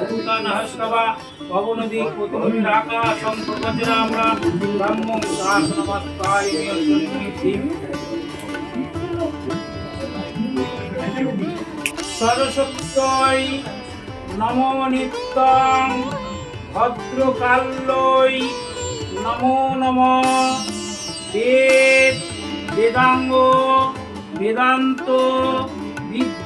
ভূতানহস্তবা পবনদী পতমির আকাশম প্রবজ্রামরা ব্রহ্ম শাসনমস্তায় নিয়ন্ত্রণী সরস্বত্যই নমো নিত্যং ভদ্রকাল্যই নমো নম। বেদ, বেদাঙ্গ, বেদান্ত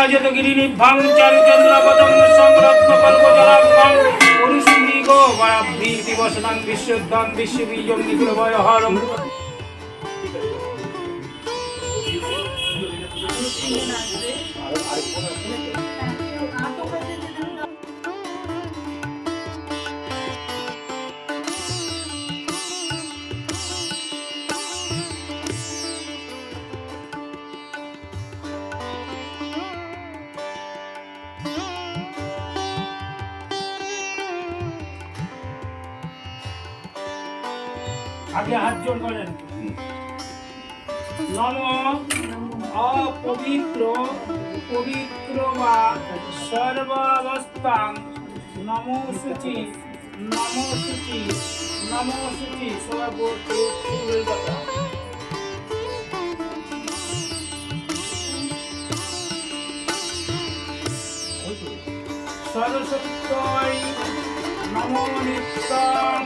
ভায় সঙ্গরাজত গিরি নিভাং চারু চন্দ্র পদং সংরত্ন কল্প জলাভং পুরুষিন্দি গো বারাভি দিবসনাং বিশ্বদ্ধাং বিশ্ববীজং নিকুল ভয় হরম আগে হাত জোর করেন। নম অপবিত্র, পবিত্র বা সর্বাবস্থাং। নমো শুচি নমো শুচি নমো ফুলের কথা নমো নিত্যং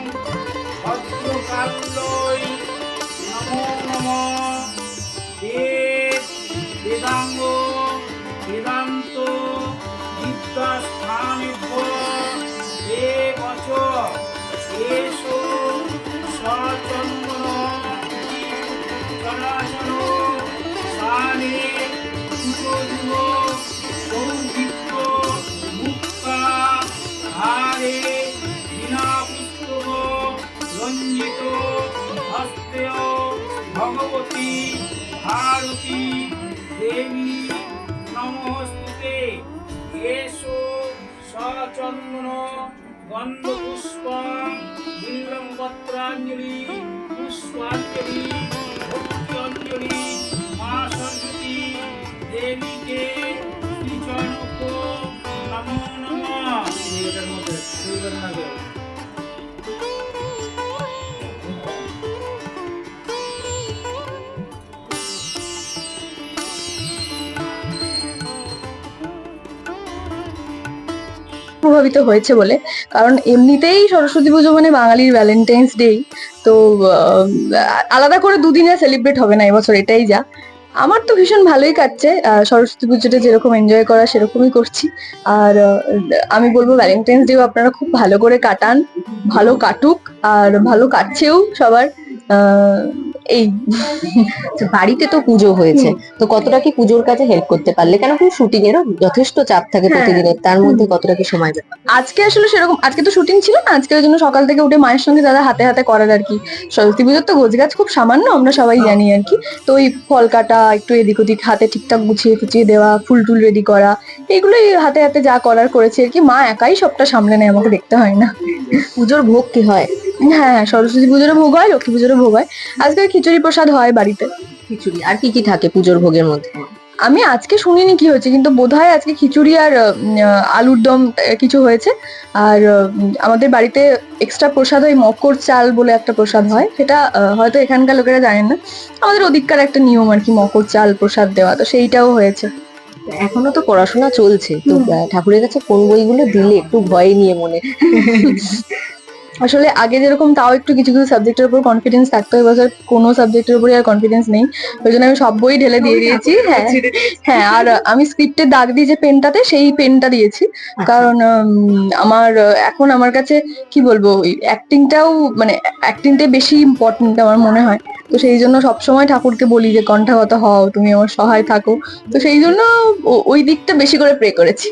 ভদ্রকাল্যই নমো নম। ভগবতী, ভারতী, দেবী, নমস্তুতে। এসো, সচন্দন গন্ধপুষ্প বিল্লম পত্রাঞ্জলি, পুষ্পাঞ্জলি ভক্তি মা সরস্বতী দেবীকে শ্রীচরণক নমো নমঃ। মধ্যে প্রভাবিত হয়েছে বলে। কারণ এমনিতেই সরস্বতী পুজো মানে বাঙালির ভ্যালেন্টাইন্স ডেই তো আলাদা করে দুদিনে সেলিব্রেট হবে না এবছর এটাই যা। আমার তো ভীষণ ভালোই কাটছে সরস্বতী পুজোটা যেরকম এনজয় করা সেরকমই করছি। আর আমি বলব ভ্যালেন্টাইন্স ডেও আপনারা খুব ভালো করে কাটান, ভালো কাটুক, আর ভালো কাটছেও সবার এই বাড়িতে তো পুজো হয়েছে। তো কতটা কি পুজোর কাজে হেল্প করতে পারলে? কেন কি শুটিং এরও যথেষ্ট চাপ থাকে হ্যাঁ। প্রতিদিনের তার মধ্যে কতটা কি সময় দেবে আজকে আসলে সেরকম আজকে তো শুটিং ছিল না আজকে ওই জন্য সকাল থেকে উঠে মায়ের সঙ্গে দাদা হাতে হাতে করার আর কি। সরস্বতী পুজোর তো গোছগাছ খুব সামান্য আমরা সবাই জানি আর কি। তো ওই ফল কাটা একটু এদিক ওদিক হাতে ঠিকঠাক গুছিয়ে ফুচিয়ে দেওয়া ফুল টুল রেডি করা এগুলোই হাতে হাতে যা করার করেছে আর কি। মা একাই সবটা সামলে নেয় আমাকে দেখতে হয় না। পুজোর ভোগ কি হয়? হ্যাঁ হ্যাঁ সরস্বতী পুজোরও ভোগ হয় লক্ষ্মী পুজোরও ভোগ হয়। আজকে খিচুড়ি প্রসাদ হয় বাড়িতে। খিচুড়ি আর কি কি থাকে পুজোর ভোগের মধ্যে? আমি আজকে শুনিনি কি হয়েছে কিন্তু বোধহয় আজকে খিচুড়ি আর আহ, আলুর দম আহ, কিছু হয়েছে। আর আমাদের বাড়িতে এক্সট্রা প্রসাদ হয় মকর চাল বলে একটা প্রসাদ হয়। সেটা আহ, হয়তো এখানকার লোকেরা জানেন না। আমাদের ওদিককার একটা নিয়ম আর কি মকর চাল প্রসাদ দেওয়া। তো সেইটাও হয়েছে। এখনও তো পড়াশোনা চলছে। তো আহ, ঠাকুরের কাছে কোন বইগুলো দিলে একটু ভয় নিয়ে মনে। আসলে আগে যেরকম তাও একটু কিছু কিছু সাবজেক্টের উপর কনফিডেন্স থাকতো এবছর কোনো সাবজেক্টের উপরে আর কনফিডেন্স নেই। ওই জন্য আমি সব বই ঢেলে দিয়ে দিয়েছি হ্যাঁ। হ্যাঁ আর আমি স্ক্রিপ্টে দাগ দিয়ে যে পেনটাতে সেই পেনটা দিয়েছি। কারণ আমার এখন আমার কাছে কি বলব ওই অ্যাক্টিংটাও মানে অ্যাক্টিংটাই বেশি ইম্পর্টেন্ট আমার মনে হয়। তো সেই জন্য সবসময় ঠাকুরকে বলি যে কণ্ঠাগত হও তুমি আমার সহায় থাকো। তো সেই জন্য ওই দিকটা বেশি করে প্রে করেছি।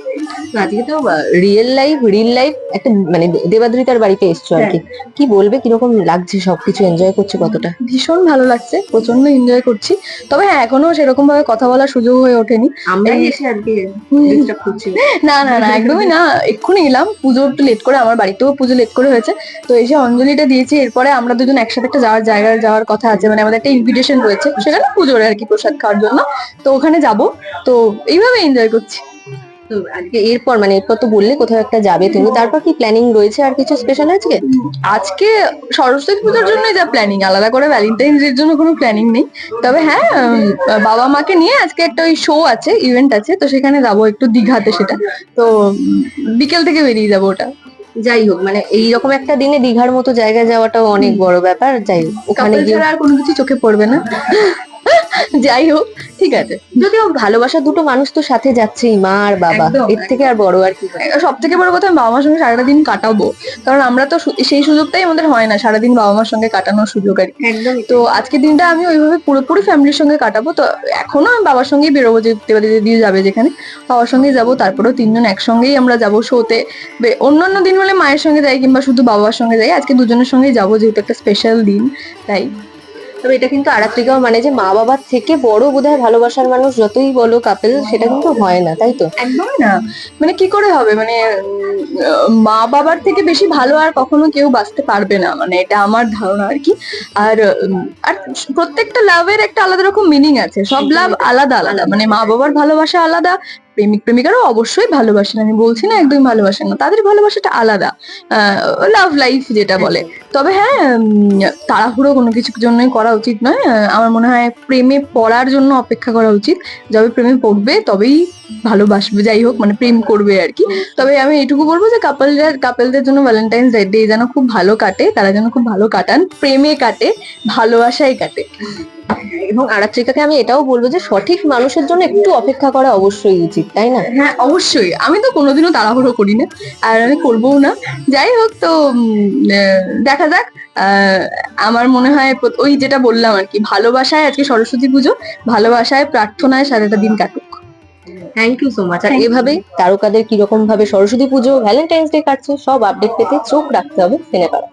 আজকে তো রিয়েল লাইফ রিল লাইফ একটা মানে দেবাদ্রিতার বাড়িতে এসছো। আর কি? কি বলবে? কীরকম লাগছে সবকিছু? এনজয় করছ কতটা? ভীষণ ভালো লাগছে। প্রচণ্ড এনজয় করছি। তবে হ্যাঁ এখনও সেরকম ভাবে কথা বলার সুযোগ হয়ে ওঠেনি। আমরাই এসে। ডিস্টার্ব করছি না না না একদমই না। এক্ষুনি এলাম। পুজো একটু লেট করে আমার বাড়িতেও পুজো লেট করে হয়েছে। তো এসে অঞ্জলিটা দিয়েছি এরপরে আমরা দুজন একসাথে একটা যাওয়ার জায়গায় যাওয়ার কথা আছে। মানে আমাদের একটা ইনভিটেশন রয়েছে সেখানে পুজোর আর কি প্রসাদ খাওয়ার জন্য। তো ওখানে যাব। তো এইভাবে এনজয় করছি। তো আজকে এরপর মানে এরপর তো বললে কোথাও একটা যাবে তুমি। তারপর কি প্ল্যানিং রয়েছে আর কিছু স্পেশাল আজকে? আজকে সরস্বতী পুজোর জন্যই যা প্ল্যানিং আলাদা করে ভ্যালেন্টাইন্স ডের জন্য কোনো প্ল্যানিং নেই। তবে হ্যাঁ বাবা মাকে নিয়ে আজকে একটা ওই শো আছে ইভেন্ট আছে তো সেখানে যাব একটু দীঘাতে সেটা। তো বিকেল থেকে বেরিয়ে যাব ওটা। যাই হোক মানে এইরকম একটা দিনে দীঘার মতো জায়গায় যাওয়াটাও অনেক বড় ব্যাপার। যাই হোক ওখানে গিয়ে আর কোনো কিছু চোখে পড়বে না। যাই হোক ঠিক আছে। যদিও ভালোবাসা দুটো মানুষ তো সাথে যাচ্ছেই মা আর বাবা। এর থেকে আর বড় আর কি সব থেকে বড় কথা বাবা মার সঙ্গে সারাটা দিন কাটাবো। কারণ আমরা তো সেই সুযোগটাই আমাদের হয় না সারাদিন বাবা মার সঙ্গে কাটানোর সুযোগ আর কি। তো আজকের দিনটা আমি ওইভাবে পুরোপুরি ফ্যামিলির সঙ্গে কাটাবো। তো এখনও আমি বাবার সঙ্গেই বেরোবো যে দিয়ে যাবে যেখানে বাবার সঙ্গেই যাব। তারপরেও তিনজন একসঙ্গেই আমরা যাব শোতে। অন্যান্য দিন হলে মায়ের সঙ্গে যাই কিংবা শুধু বাবার সঙ্গে যাই আজকে দুজনের সঙ্গেই যাব যেহেতু একটা স্পেশাল দিন তাই। তবে এটা কিন্তু আরাত্রিকাও মানে যে মা বাবার থেকে বড় বোধহয় ভালোবাসার মানুষ যতই বলো কাপেল সেটা কিন্তু হয় না তাই তো? একদমই না। মানে কি করে হবে? মানে মা বাবার থেকে বেশি ভালো আর কখনো কেউ বাঁচতে পারবে না। মানে এটা আমার ধারণা আর কি। আর আর প্রত্যেকটা লাভের একটা আলাদা রকম মিনিং আছে। সব লাভ আলাদা আলাদা। মানে মা বাবার ভালোবাসা আলাদা প্রেমিক প্রেমিকারও অবশ্যই ভালোবাসেন, আমি বলছি না একদমই ভালোবাসেন না, তাদের ভালোবাসাটা আলাদা। লাভ লাইফ যেটা বলে। তবে হ্যাঁ তাড়াহুড়ো কোনো কিছুর জন্যই করা উচিত নয়। আমার মনে হয় প্রেমে পড়ার জন্য অপেক্ষা করা উচিত। যবে প্রেমে পড়বে, তবেই ভালোবাসবে, যাই হোক মানে প্রেম করবে আর কি। তবে আমি এটুকু বলব যে কাপলরা কাপলদের জন্য ভ্যালেন্টাইন্স ডে যেন খুব ভালো কাটে, তারা যেন খুব ভালো কাটান, প্রেমে কাটে, ভালোবাসায় কাটে। এবং আরাত্রিকাকে আমি এটাও বলব যে সঠিক মানুষের জন্য একটু অপেক্ষা করা অবশ্যই উচিত তাই না? হ্যাঁ অবশ্যই। আমি তো কোনোদিনও তাড়াহুড়ো করি না আর আমি করবোও না। যাই হোক তো দেখা যাক। আমার মনে হয় ওই যেটা বললাম আর কি ভালোবাসায় আজকে সরস্বতী পুজো ভালোবাসায় প্রার্থনায় সারাটা দিন কাটুক। থ্যাংক ইউ সো মাচ আর Thank you. এভাবে তারকাদের কীরকম ভাবে সরস্বতী পুজো ভ্যালেন্টাইন্স ডে কাটছে সব আপডেট পেতে চোখ রাখতে হবে সিনেপাড়া